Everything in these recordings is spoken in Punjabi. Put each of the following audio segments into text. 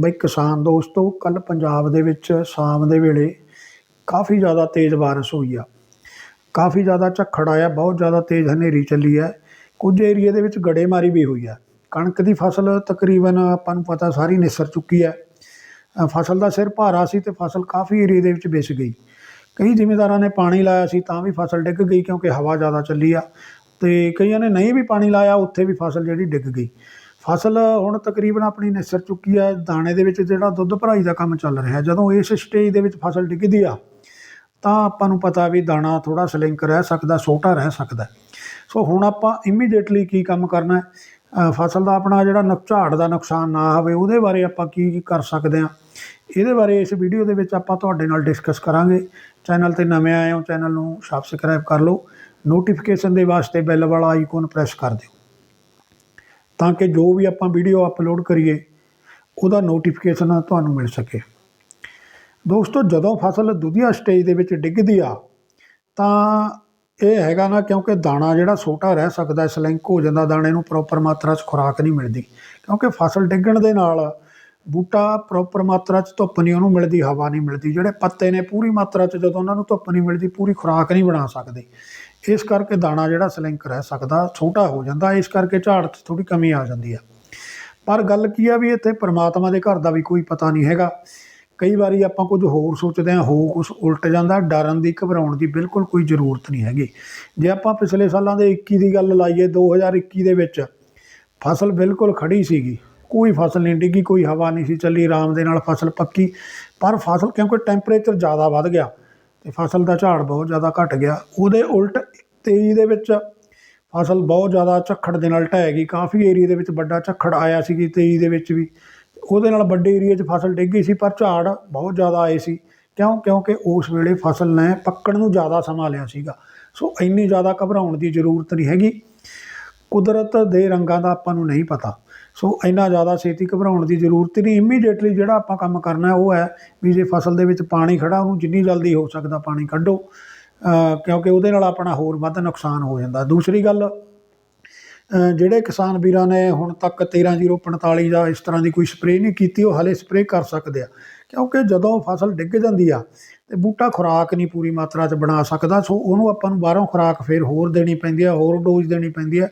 ਬਈ ਕਿਸਾਨ ਦੋਸਤੋ ਕੱਲ ਪੰਜਾਬ ਦੇ ਵਿੱਚ ਸ਼ਾਮ ਦੇ ਵੇਲੇ ਕਾਫੀ ਜ਼ਿਆਦਾ ਤੇਜ਼ ਬਾਰਿਸ਼ ਹੋਈ ਆ। ਕਾਫੀ ਜ਼ਿਆਦਾ ਝੱਖੜ ਆਇਆ, ਬਹੁਤ ਜ਼ਿਆਦਾ ਤੇਜ਼ ਹਨੇਰੀ ਚੱਲੀ ਹੈ ਕੁਝ ਏਰੀਏ ਦੇ ਵਿੱਚ ਗੜੇਮਾਰੀ ਵੀ ਹੋਈ ਆ। ਕਣਕ ਦੀ ਫਸਲ ਤਕਰੀਬਨ ਆਪਾਂ ਨੂੰ ਪਤਾ ਸਾਰੀ ਨਿਸਰ ਚੁੱਕੀ ਹੈ ਫਸਲ ਦਾ ਸਿਰ ਭਾਰਾ ਸੀ ਤੇ ਫਸਲ ਕਾਫੀ ਏਰੀਏ ਦੇ ਵਿੱਚ ਵਿਸ਼ ਗਈ। ਕਈ ਜ਼ਿਮੀਂਦਾਰਾਂ ਨੇ ਪਾਣੀ ਲਾਇਆ ਸੀ ਤਾਂ ਵੀ ਫਸਲ ਡਿੱਗ ਗਈ ਕਿਉਂਕਿ ਹਵਾ ਜ਼ਿਆਦਾ ਚੱਲੀ ਆ। ਤੇ ਕਈਆਂ ਨੇ ਨਹੀਂ ਵੀ ਪਾਣੀ ਲਾਇਆ, ਉੱਥੇ ਵੀ ਫਸਲ ਜਿਹੜੀ ਡਿੱਗ ਗਈ। ਫਸਲ ਹੁਣ ਤਕਰੀਬਨ ਆਪਣੀ ਨਿਸਰ ਚੁੱਕੀ ਹੈ। ਦਾਣੇ ਦੇ ਵਿੱਚ ਜਿਹੜਾ ਦੁੱਧ ਭਰਾਈ ਦਾ ਕੰਮ ਚੱਲ ਰਿਹਾ, ਜਦੋਂ ਇਸ ਸਟੇਜ ਦੇ ਵਿੱਚ ਫਸਲ ਡਿੱਗਦੀ ਆ, ਤਾਂ ਆਪਾਂ ਨੂੰ ਪਤਾ ਵੀ ਦਾਣਾ ਥੋੜਾ ਸਲਿੰਕ ਰਹਿ ਸਕਦਾ, ਛੋਟਾ ਰਹਿ ਸਕਦਾ। ਸੋ ਹੁਣ ਆਪਾਂ ਇਮੀਡੀਏਟਲੀ ਕੀ ਕੰਮ ਕਰਨਾ ਹੈ? ਫਸਲ ਦਾ ਆਪਣਾ ਜਿਹੜਾ ਨੁਕ- ਦਾ ਨੁਕਸਾਨ ਨਾ ਹੋਵੇ, ਉਹਦੇ ਬਾਰੇ ਆਪਾਂ ਕੀ ਕੀ ਕਰ ਸਕਦੇ ਹਾਂ? ਇਹਦੇ ਬਾਰੇ ਇਸ ਵੀਡੀਓ ਦੇ ਵਿੱਚ ਆਪਾਂ ਤੁਹਾਡੇ ਨਾਲ ਡਿਸਕਸ ਕਰਾਂਗੇ। ਚੈਨਲ ਤੇ ਨਵੇਂ ਆਏ ਹੋ, ਚੈਨਲ ਨੂੰ ਸਬਸਕ੍ਰਾਈਬ ਕਰ ਲਓ। ਨੋਟੀਫਿਕੇਸ਼ਨ ਦੇ ਵਾਸਤੇ ਬੈਲ ਵਾਲਾ ਆਈਕਨ ਪ੍ਰੈਸ ਕਰ ਦਿਓ। ਤਾਂ ਕਿ ਜੋ ਵੀ ਆਪਾਂ ਵੀਡੀਓ ਅਪਲੋਡ ਕਰੀਏ, ਉਹਦਾ ਨੋਟੀਫਿਕੇਸ਼ਨ ਤੁਹਾਨੂੰ ਮਿਲ ਸਕੇ। ਦੋਸਤੋ, ਜਦੋਂ ਫਸਲ ਦੁਧੀਆ ਸਟੇਜ ਦੇ ਵਿੱਚ ਡਿੱਗਦੀ ਆ, ਤਾਂ ਇਹ ਹੈਗਾ ਨਾ ਕਿਉਂਕਿ ਦਾਣਾ ਜਿਹੜਾ ਛੋਟਾ ਰਹਿ ਸਕਦਾ ਸਲਿੰਕ ਹੋ ਜਾਂਦਾ, ਦਾਣੇ ਨੂੰ ਪ੍ਰੋਪਰ ਮਾਤਰਾ 'ਚ ਖੁਰਾਕ ਨਹੀਂ ਮਿਲਦੀ। ਕਿਉਂਕਿ ਫਸਲ ਡਿੱਗਣ ਦੇ ਨਾਲ ਬੂਟਾ ਪ੍ਰੋਪਰ ਮਾਤਰਾ 'ਚ ਧੁੱਪ ਨਹੀਂ, ਉਹਨੂੰ ਮਿਲਦੀ, ਹਵਾ ਨਹੀਂ ਮਿਲਦੀ। ਜਿਹੜੇ ਪੱਤੇ ਨੇ, ਪੂਰੀ ਮਾਤਰਾ 'ਚ ਜਦੋਂ ਉਹਨਾਂ ਨੂੰ ਧੁੱਪ ਨਹੀਂ ਮਿਲਦੀ, ਪੂਰੀ ਖੁਰਾਕ ਨਹੀਂ ਬਣਾ ਸਕਦੇ। ਇਸ ਕਰਕੇ ਦਾਣਾ ਜਿਹੜਾ ਸਲਿੰਕ ਰਹਿ ਸਕਦਾ, ਛੋਟਾ ਹੋ ਜਾਂਦਾ, ਇਸ ਕਰਕੇ ਝਾੜ 'ਚ ਥੋੜੀ ਕਮੀ ਆ ਜਾਂਦੀ ਆ। ਪਰ ਗੱਲ ਕੀ ਆ ਵੀ ਇੱਥੇ ਪਰਮਾਤਮਾ ਦੇ ਘਰ ਦਾ ਵੀ ਕੋਈ ਪਤਾ ਨਹੀਂ ਹੈਗਾ। ਕਈ ਵਾਰੀ ਆਪਾਂ ਕੁਝ ਹੋਰ ਸੋਚਦੇ ਹਾਂ ਹੋ ਕੁਝ ਉਲਟ ਜਾਂਦਾ, ਡਰਨ ਦੀ, ਘਬਰਾਉਣ ਦੀ ਬਿਲਕੁਲ ਕੋਈ ਜ਼ਰੂਰਤ ਨਹੀਂ ਹੈਗੀ। ਜੇ ਆਪਾਂ ਪਿਛਲੇ ਸਾਲਾਂ ਦੇ 21 ਦੀ ਗੱਲ ਲਾਈਏ 2021 ਦੇ ਵਿੱਚ ਫਸਲ ਬਿਲਕੁਲ ਖੜੀ ਸੀਗੀ। ਕੋਈ ਫਸਲ ਨਹੀਂ ਡਿੱਗੀ, ਕੋਈ ਹਵਾ ਨਹੀਂ ਸੀ ਚੱਲੀ, ਆਰਾਮ ਦੇ ਨਾਲ ਫਸਲ ਪੱਕੀ। ਪਰ ਫਸਲ ਕਿਉਂਕਿ ਟੈਂਪਰੇਚਰ ਜ਼ਿਆਦਾ ਵੱਧ ਗਿਆ। ਤੇ ਫਸਲ ਦਾ ਝਾੜ ਬਹੁਤ ਜ਼ਿਆਦਾ ਘਟ ਗਿਆ। ਉਹਦੇ ਉਲਟ 23 ਦੇ ਵਿੱਚ ਫਸਲ ਬਹੁਤ ਜ਼ਿਆਦਾ ਝੱਖੜ ਦੇ ਨਾਲ ਢਹਿ ਗਈ। ਕਾਫੀ ਏਰੀਆ ਦੇ ਵਿੱਚ ਵੱਡਾ ਝੱਖੜ ਆਇਆ ਸੀ 23 ਦੇ ਵਿੱਚ ਵੀ। ਉਹਦੇ ਨਾਲ ਵੱਡੇ ਏਰੀਆ 'ਚ ਫਸਲ ਡਿੱਗ ਗਈ ਸੀ, ਪਰ ਝਾੜ ਬਹੁਤ ਜ਼ਿਆਦਾ ਆਏ ਸੀ। ਕਿਉਂ? ਕਿਉਂਕਿ ਉਸ ਵੇਲੇ ਫਸਲ ਨੇ ਪੱਕਣ ਨੂੰ ਜ਼ਿਆਦਾ ਸਮਾਂ ਲਿਆ ਸੀਗਾ। ਸੋ ਇੰਨੀ ਜ਼ਿਆਦਾ ਘਬਰਾਉਣ ਦੀ ਜ਼ਰੂਰਤ ਨਹੀਂ ਹੈਗੀ। ਕੁਦਰਤ ਦੇ ਰੰਗਾਂ ਦਾ ਆਪਾਂ ਨੂੰ ਨਹੀਂ ਪਤਾ। ਸੋ ਇੰਨਾ ਜ਼ਿਆਦਾ ਛੇਤੀ ਘਬਰਾਉਣ ਦੀ ਜ਼ਰੂਰਤ ਨਹੀਂ। ਇਮੀਡੀਏਟਲੀ ਜਿਹੜਾ ਆਪਾਂ ਕੰਮ ਕਰਨਾ ਉਹ ਹੈ ਵੀ ਜੇ ਫਸਲ ਦੇ ਵਿੱਚ ਪਾਣੀ ਖੜਾ ਉਹਨੂੰ ਜਿੰਨੀ ਜਲਦੀ ਹੋ ਸਕਦਾ ਪਾਣੀ ਕੱਢੋ ਕਿਉਂਕਿ ਉਹਦੇ ਨਾਲ ਆਪਣਾ ਹੋਰ ਵੱਧ ਨੁਕਸਾਨ ਹੋ ਜਾਂਦਾ। ਦੂਸਰੀ ਗੱਲ ਜਿਹੜੇ ਕਿਸਾਨ ਵੀਰਾਂ ਨੇ ਹੁਣ ਤੱਕ 13045 ਜਾਂ ਇਸ ਤਰ੍ਹਾਂ ਦੀ ਕੋਈ ਸਪਰੇਅ ਨਹੀਂ ਕੀਤੀ, ਉਹ ਹਲੇ ਸਪਰੇਅ ਕਰ ਸਕਦੇ ਆ। ਕਿਉਂਕਿ ਜਦੋਂ ਫਸਲ ਡਿੱਗ ਜਾਂਦੀ ਆ ਤੇ ਬੂਟਾ ਖੁਰਾਕ ਨਹੀਂ ਪੂਰੀ ਮਾਤਰਾ 'ਚ ਬਣਾ ਸਕਦਾ, ਸੋ ਉਹਨੂੰ ਆਪਾਂ ਨੂੰ ਬਾਹਰੋਂ ਖੁਰਾਕ ਫੇਰ ਹੋਰ ਦੇਣੀ ਪੈਂਦੀ ਆ, ਹੋਰ ਡੋਜ਼ ਦੇਣੀ ਪੈਂਦੀ ਆ।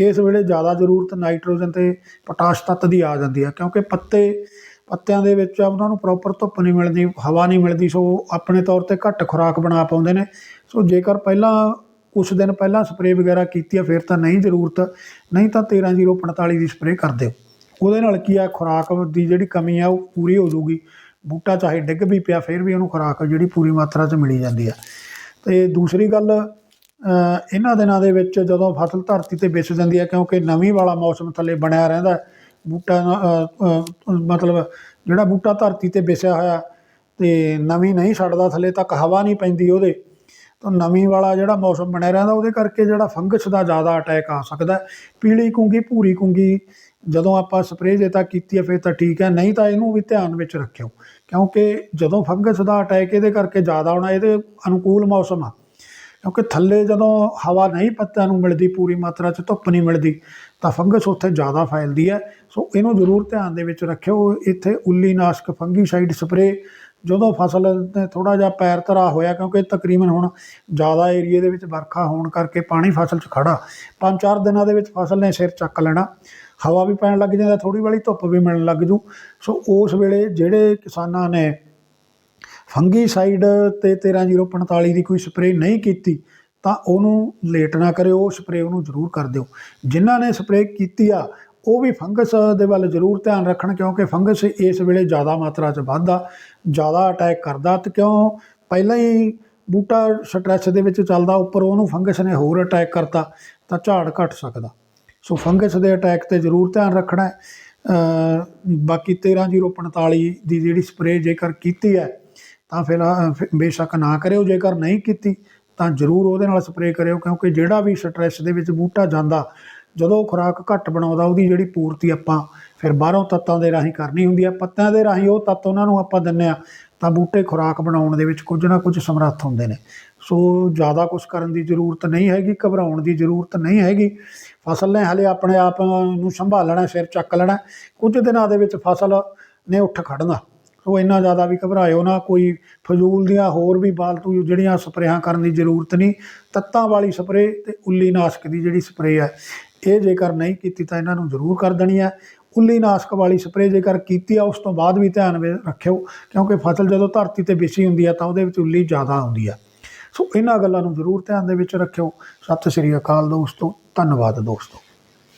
ਇਸ ਵੇਲੇ ਜ਼ਿਆਦਾ ਜ਼ਰੂਰਤ ਨਾਈਟ੍ਰੋਜਨ ਤੇ ਪੋਟਾਸ਼ ਤੱਤ ਦੀ ਆ ਜਾਂਦੀ ਆ, ਕਿਉਂਕਿ ਪੱਤੇ, ਪੱਤਿਆਂ ਦੇ ਵਿੱਚ ਉਹਨਾਂ ਨੂੰ ਪ੍ਰੋਪਰ ਧੁੱਪ ਨਹੀਂ ਮਿਲਦੀ, ਹਵਾ ਨਹੀਂ ਮਿਲਦੀ, ਸੋ ਆਪਣੇ ਤੌਰ ਤੇ ਘੱਟ ਖੁਰਾਕ ਬਣਾ ਪਾਉਂਦੇ ਨੇ। ਸੋ ਜੇਕਰ ਪਹਿਲਾਂ ਕੁਛ ਦਿਨ ਪਹਿਲਾਂ ਸਪਰੇਅ ਵਗੈਰਾ ਕੀਤੀ ਆ, ਫਿਰ ਤਾਂ ਨਹੀਂ ਜ਼ਰੂਰਤ, ਨਹੀਂ ਤਾਂ 13045 ਦੀ ਸਪਰੇਅ ਕਰ ਦਿਓ। ਉਹਦੇ ਨਾਲ ਕੀ ਆ, ਖੁਰਾਕ ਦੀ ਜਿਹੜੀ ਕਮੀ ਆ, ਉਹ ਪੂਰੀ ਹੋ ਜਾਊਗੀ। ਬੂਟਾ ਚਾਹੇ ਡਿੱਗ ਵੀ ਪਿਆ, ਫਿਰ ਵੀ ਉਹਨੂੰ ਖੁਰਾਕ ਜਿਹੜੀ ਪੂਰੀ ਮਾਤਰਾ 'ਚ ਮਿਲੀ ਜਾਂਦੀ ਆ। ਤੇ ਦੂਸਰੀ ਗੱਲ ਇਹਨਾਂ ਦਿਨਾਂ ਦੇ ਵਿੱਚ ਜਦੋਂ ਫਸਲ ਧਰਤੀ ਤੇ ਵਿਛ ਜਾਂਦੀ ਹੈ ਕਿਉਂਕਿ ਨਵੀਂ ਵਾਲਾ ਮੌਸਮ ਥੱਲੇ ਬਣਿਆ ਰਹਿੰਦਾ, ਬੂਟਾ ਮਤਲਬ ਜਿਹੜਾ ਬੂਟਾ ਧਰਤੀ ਤੇ ਵਿਛਿਆ ਹੋਇਆ, ਤੇ ਨਵੀਂ ਨਹੀਂ ਛੱਡਦਾ ਥੱਲੇ ਤੱਕ ਹਵਾ ਨਹੀਂ ਪੈਂਦੀ ਉਹਦੇ, ਤਾਂ ਨਵੀਂ ਵਾਲਾ ਜਿਹੜਾ ਮੌਸਮ ਬਣਿਆ ਰਹਿੰਦਾ, ਉਹਦੇ ਕਰਕੇ ਜਿਹੜਾ ਫੰਗਸ ਦਾ ਜ਼ਿਆਦਾ ਅਟੈਕ ਆ ਸਕਦਾ। ਪੀਲੀ ਕੁੰਗੀ, ਭੂਰੀ ਕੁੰਗੀ ਜਦੋਂ ਆਪਾਂ ਸਪਰੇਅ ਜੇ ਤਾਂ ਕੀਤੀ ਹੈ ਫਿਰ ਤਾਂ ਠੀਕ ਹੈ ਨਹੀਂ ਤਾਂ ਇਹਨੂੰ ਵੀ ਧਿਆਨ ਵਿੱਚ ਰੱਖਿਓ। ਕਿਉਂਕਿ ਜਦੋਂ ਫੰਗਸ ਦਾ ਅਟੈਕ ਇਹਦੇ ਕਰਕੇ ਜ਼ਿਆਦਾ ਹੋਣਾ, ਇਹਦੇ ਅਨੁਕੂਲ ਮੌਸਮ ਆ। ਕਿਉਂਕਿ ਥੱਲੇ ਜਦੋਂ ਹਵਾ ਨਹੀਂ ਪੱਤਿਆਂ ਨੂੰ ਮਿਲਦੀ, ਪੂਰੀ ਮਾਤਰਾ 'ਚ ਧੁੱਪ ਨਹੀਂ ਮਿਲਦੀ, ਤਾਂ ਫੰਗਸ ਉੱਥੇ ਜ਼ਿਆਦਾ ਫੈਲਦੀ ਹੈ ਸੋ ਇਹਨੂੰ ਜ਼ਰੂਰ ਧਿਆਨ ਦੇ ਵਿੱਚ ਰੱਖਿਓ। ਇੱਥੇ ਉੱਲੀ ਨਾਸ਼ਕ ਫੰਗੀਸਾਈਡ ਸਪਰੇਅ ਜਦੋਂ ਫਸਲ ਤੇ ਥੋੜਾ ਜਿਹਾ ਪੈਰ ਧਰਾ ਹੋਇਆ, ਕਿਉਂਕਿ ਤਕਰੀਬਨ ਹੁਣ ਜ਼ਿਆਦਾ ਏਰੀਏ ਦੇ ਵਿੱਚ ਵਰਖਾ ਹੋਣ ਕਰਕੇ ਪਾਣੀ ਫਸਲ 'ਚ ਖੜਾ ਪੰਜ ਚਾਰ ਦਿਨਾਂ ਦੇ ਵਿੱਚ ਫਸਲ ਨੇ ਸਿਰ ਚੱਕ ਲੈਣਾ। ਹਵਾ ਵੀ ਪੈਣ ਲੱਗ ਜਾਂਦਾ ਥੋੜੀ ਵਾਲੀ ਧੁੱਪ ਵੀ ਮਿਲਣ ਲੱਗ ਜੂ। ਸੋ ਉਸ ਵੇਲੇ ਜਿਹੜੇ ਕਿਸਾਨਾਂ ਨੇ ਫੰਗੀਸਾਈਡ ਤੇ 13045 ਦੀ ਕੋਈ ਸਪਰੇਅ ਨਹੀਂ ਕੀਤੀ, ਤਾਂ ਉਹਨੂੰ ਲੇਟ ਨਾ ਕਰਿਓ, ਉਹ ਸਪਰੇਅ ਉਹਨੂੰ ਜ਼ਰੂਰ ਕਰ ਦਿਓ। ਜਿਨ੍ਹਾਂ ਨੇ ਸਪਰੇਅ ਕੀਤੀ ਆ ਉਹ ਵੀ ਫੰਗਸ ਦੇ ਵੱਲ ਜ਼ਰੂਰ ਧਿਆਨ ਰੱਖਣ ਕਿਉਂਕਿ ਫੰਗਸ ਇਸ ਵੇਲੇ ਜ਼ਿਆਦਾ ਮਾਤਰਾ 'ਚ ਵੱਧਦਾ ਜ਼ਿਆਦਾ ਅਟੈਕ ਕਰਦਾ ਤੇ ਕਿਉਂ? ਪਹਿਲਾਂ ਹੀ ਬੂਟਾ ਸਟ੍ਰੈਸ ਦੇ ਵਿੱਚ ਚੱਲਦਾ ਉੱਪਰ ਉਹਨੂੰ ਫੰਗਸ ਨੇ ਹੋਰ ਅਟੈਕ ਕਰਤਾ ਤਾਂ ਝਾੜ ਘਟ ਸਕਦਾ। ਸੋ ਫੰਗਸ ਦੇ ਅਟੈਕ ਤੇ ਜ਼ਰੂਰ ਧਿਆਨ ਰੱਖਣਾ ਹੈ। ਅ, ਬਾਕੀ 13045 ਦੀ ਜਿਹੜੀ ਸਪਰੇਅ ਜੇਕਰ ਕੀਤੀ ਹੈ ਤਾਂ ਫਿਰ ਫਿਰ ਬੇਸ਼ੱਕ ਨਾ ਕਰਿਓ। ਜੇਕਰ ਨਹੀਂ ਕੀਤੀ ਤਾਂ ਜ਼ਰੂਰ ਉਹਦੇ ਨਾਲ ਸਪਰੇਅ ਕਰਿਓ ਕਿਉਂਕਿ ਜਿਹੜਾ ਵੀ ਸਟ੍ਰੈਸ ਦੇ ਵਿੱਚ ਬੂਟਾ ਜਾਂਦਾ ਜਦੋਂ ਖੁਰਾਕ ਘੱਟ ਬਣਾਉਂਦਾ, ਉਹਦੀ ਜਿਹੜੀ ਪੂਰਤੀ ਆਪਾਂ ਫਿਰ ਬਾਹਰੋਂ ਤੱਤਾਂ ਦੇ ਰਾਹੀਂ ਕਰਨੀ ਹੁੰਦੀ ਆ, ਪੱਤਿਆਂ ਦੇ ਰਾਹੀਂ ਉਹ ਤੱਤ ਉਹਨਾਂ ਨੂੰ ਆਪਾਂ ਦਿੰਨੇ ਆ, ਤਾਂ ਬੂਟੇ ਖੁਰਾਕ ਬਣਾਉਣ ਦੇ ਵਿੱਚ ਕੁਝ ਨਾ ਕੁਝ ਸਮਰੱਥ ਹੁੰਦੇ ਨੇ। ਸੋ ਜ਼ਿਆਦਾ ਕੁਝ ਕਰਨ ਦੀ ਜ਼ਰੂਰਤ ਨਹੀਂ ਹੈਗੀ, ਘਬਰਾਉਣ ਦੀ ਜ਼ਰੂਰਤ ਨਹੀਂ ਹੈਗੀ। ਫਸਲ ਨੇ ਹਲੇ ਆਪਣੇ ਆਪ ਨੂੰ ਸੰਭਾਲਣਾ, ਸਿਰ ਚੱਕ ਲੈਣਾ, ਕੁਝ ਦਿਨਾਂ ਦੇ ਵਿੱਚ ਫਸਲ ਨੇ ਉੱਠ ਖੜਨਾ। ਸੋ ਇੰਨਾ ਜ਼ਿਆਦਾ ਵੀ ਘਬਰਾਇਓ ਨਾ, ਕੋਈ ਫਜ਼ੂਲ ਦੀਆਂ ਹੋਰ ਵੀ ਬਾਲਤੂ ਜਿਹੜੀਆਂ ਸਪਰੇਆਂ ਕਰਨ ਦੀ ਜ਼ਰੂਰਤ ਨਹੀਂ, ਤੱਤਾਂ ਵਾਲੀ ਸਪਰੇਅ ਤੇ ਉੱਲੀ ਨਾਸ਼ਕ ਦੀ ਜਿਹੜੀ ਸਪਰੇਅ ਹੈ ਇਹ ਜੇਕਰ ਨਹੀਂ ਕੀਤੀ ਤਾਂ ਇਹਨਾਂ ਨੂੰ ਜ਼ਰੂਰ ਕਰ ਦੇਣੀ ਹੈ। ਉੱਲੀ ਨਾਸ਼ਕ ਵਾਲੀ ਸਪਰੇਅ ਜੇਕਰ ਕੀਤੀ ਆ, ਉਸ ਤੋਂ ਬਾਅਦ ਵੀ ਧਿਆਨ ਰੱਖਿਓ, ਕਿਉਂਕਿ ਫਸਲ ਜਦੋਂ ਧਰਤੀ ਤੇ ਵਿਛੀ ਹੁੰਦੀ ਆ ਤਾਂ ਉਹਦੇ ਵਿੱਚ ਉੱਲੀ ਜ਼ਿਆਦਾ ਆਉਂਦੀ ਆ। ਸੋ ਇਹਨਾਂ ਗੱਲਾਂ ਨੂੰ ਜ਼ਰੂਰ ਧਿਆਨ ਦੇ ਵਿੱਚ ਰੱਖਿਓ। ਸਤਿ ਸ੍ਰੀ ਅਕਾਲ ਦੋਸਤੋ, ਧੰਨਵਾਦ ਦੋਸਤੋ।